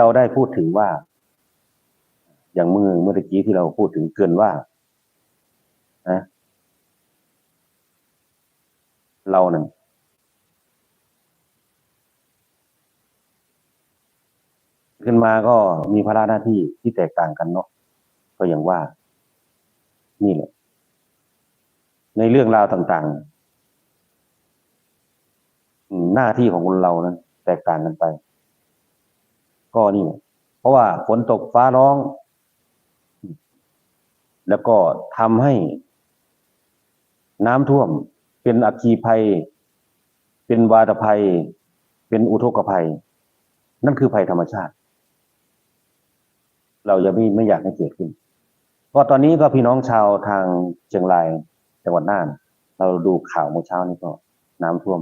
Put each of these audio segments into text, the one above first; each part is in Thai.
เราได้พูดถึงว่า อย่างเมื่อเมื่อตะกี้ที่เราพูดถึงเกินว่านะเราเนี่ยขึ้นมาก็มีภาระหน้าที่ที่แตกต่างกันเนาะก็อย่างว่า นี่แหละ ในเรื่องราวต่างๆ หน้าที่ของคนเรานั้นแตกต่างกันไป ก็นี่เพราะว่าฝนตกฟ้าร้อง แล้วก็ทำให้น้ำท่วม เป็นอัคคีภัย เป็นวาตภัย เป็นอุทกภัย นั่นคือภัยธรรมชาติ เราจะไม่ไม่อยากให้เกิดขึ้นก็ตอนนี้ก็พี่น้องชาวทางเชียงรายจังหวัดน่าน เราดูข่าวเมื่อเช้านี้ก็ น้ำท่วม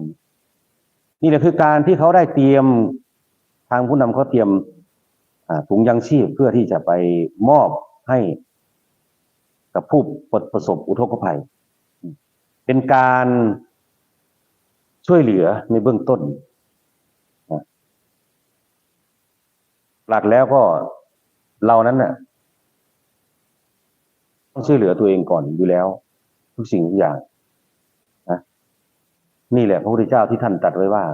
นี่แหละคือการที่เขาได้เตรียม ทางผู้นำเขาเตรียมถุงยังชีพเพื่อที่จะไปมอบให้กับผู้ประสบอุทกภัย เป็นการช่วยเหลือในเบื้องต้น หลักแล้วก็เรานั้นน่ะต้องช่วยเหลือตัวเองก่อนอยู่แล้ว ทุกสิ่งทุกอย่างนะนี่แหละพระพุทธเจ้าที่ท่านตัดไว้ว่า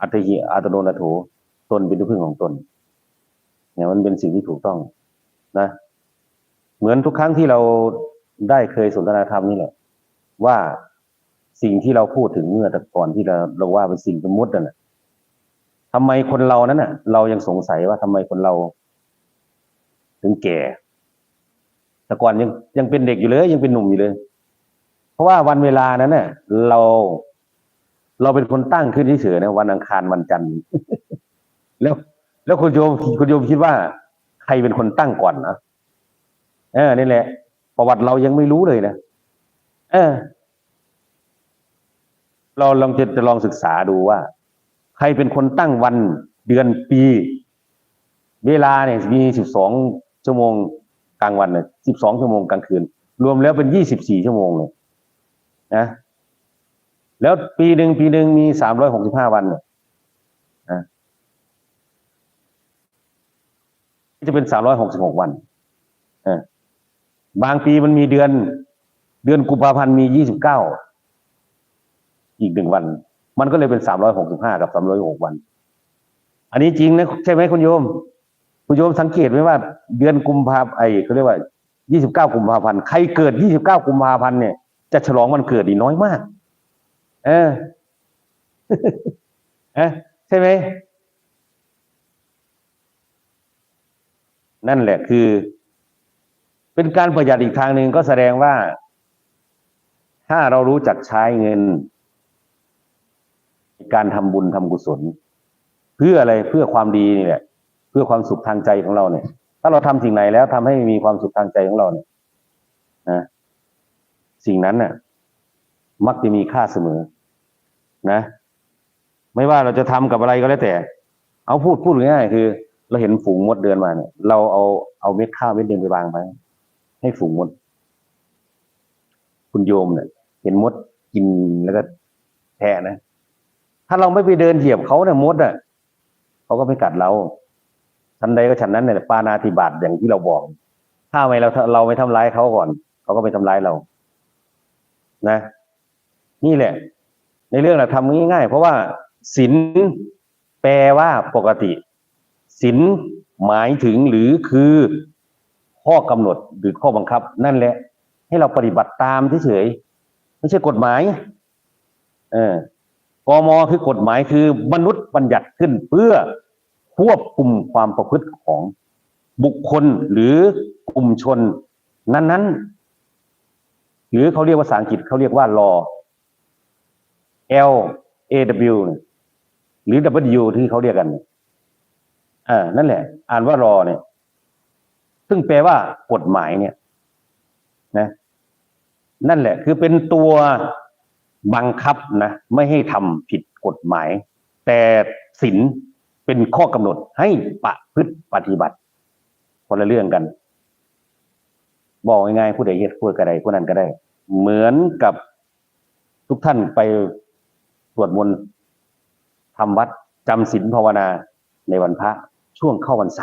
อัตถิอาตโนนาโถ ตนเป็นที่พึ่งของตนเนี่ยมันเป็นสิ่งที่ถูกต้องนะ เหมือนทุกครั้งที่เราได้เคยสนทนาธรรมนี่แหละ ว่าสิ่งที่เราพูดถึงเมื่อแต่ก่อนที่เราเราว่าเป็นสิ่งสมมตินั่นแหละทำไมคนเรานั้นน่ะ เรายังสงสัยว่าทำไมคนเรา ถึงแก่แต่ก่อนยังยังเป็นเด็กอยู่เลย ยังเป็นหนุ่มอยู่เลย เพราะว่าวันเวลานั้นเนี่ยเรา เราเป็นคนตั้งขึ้นเฉยๆนะวันอังคารวันจันทร์ แล้ว แล้วคุณโยมคุณโยมคิดว่า ใครเป็นคนตั้งก่อนนะเออนี่แหละ ประวัติเรายังไม่รู้เลยนะเออ เราลองจะจะลองศึกษาดูว่า ใครเป็นคนตั้งวันเดือนปี เวลาเนี่ยมีสิบสองชั่วโมงกลางวันเนี่ยสิบสองชั่วโมงกลางคืน รวมแล้วเป็นยี่สิบสี่ชั่วโมงเลยนะแล้วปีหนึ่งปีหนึ่งมีสามร้อยหกสิบห้าวันเนี่ยนะ จะเป็นสามร้อยหกสิบหกวันเออบางปีมันมีเดือน เดือนกุมภาพันธ์มียี่สิบเก้าอีกหนึ่งวัน มันก็เลยเป็นสามร้อยหกสิบห้ากับสามร้อยหกวัน อันนี้จริงนะใช่ไหมคุณโยม คุณโยมสังเกตไหมว่า เดือนกุมภาไอ้เขาเรียกว่ายี่สิบเก้ากุมภาพันธ์ใครเกิดยี่สิบเก้ากุมภาพันธ์เนี่ยจะฉลองวันเกิดอีน้อยมาก เออเอะใช่ไหม นั่นแหละคือ เป็นการประหยัดอีกทางหนึ่งก็แสดงว่า ถ้าเรารู้จักใช้เงิน การทำบุญทำกุศล เพื่ออะไรเพื่อความดีนี่แหละ เพื่อความสุขทางใจของเราเนี่ย ถ้าเราทำสิ่งไหนแล้วทำให้มีความสุขทางใจของเราเนี่ยนะสิ่งนั้นน่ะ มักจะมีค่าเสมอ นะ ไม่ว่าเราจะทำกับอะไรก็แล้วแต่ เอาพูดพูดง่ายๆคือ เราเห็นฝูงมดเดินมาเนี่ย เราเอาเอาเม็ดข้าวเม็ดเดินไปวางไปให้ฝูงมด คุณโยมเนี่ย เห็นมดกินแล้วก็แทะนะ ถ้าเราไม่ไปเดินเหยียบเขาเนี่ยมดอะเขาก็ไม่กัดเราทันใดก็ฉันนั้นเนี่ยปานาธิบาตอย่างที่เราบอก ถ้าไม่เราเราไม่ทำร้ายเขาก่อนเขาก็ไม่ทำร้ายเรา นะ นี่แหละ ในเรื่องเราทำง่ายๆเพราะว่าศีลแปลว่าปกติ ศีลหมายถึงหรือคือข้อกำหนดหรือข้อบังคับ นั่นแหละ ให้เราปฏิบัติตามเฉยไม่ใช่กฎหมายเออกมคือกฎหมายคือมนุษย์บัญญัติขึ้นเพื่อควบคุมความประพฤติของบุคคลหรือกลุ่มชน นั้นๆ หรือเขาเรียกว่าภาษาอังกฤษเขาเรียกว่า law L A W หรือ W ที่เขาเรียกกัน อ่านั่นแหละ อ่านว่ารอเนี่ย ซึ่งแปลว่ากฎหมายเนี่ย นะ นั่นแหละ คือเป็นตัวบังคับนะไม่ให้ทำผิดกฎหมาย แต่ศีลเป็นข้อกำหนดให้ประพฤติปฏิบัติคนละเรื่องกัน บอกง่ายๆผู้ใดเฮ็ดผู้ใดก็ได้ผู้นั้นก็ได้ เหมือนกับทุกท่านไปสวดมนต์ทำวัดจำศีลภาวนาในวันพระ ช่วงเข้าวันเสาร์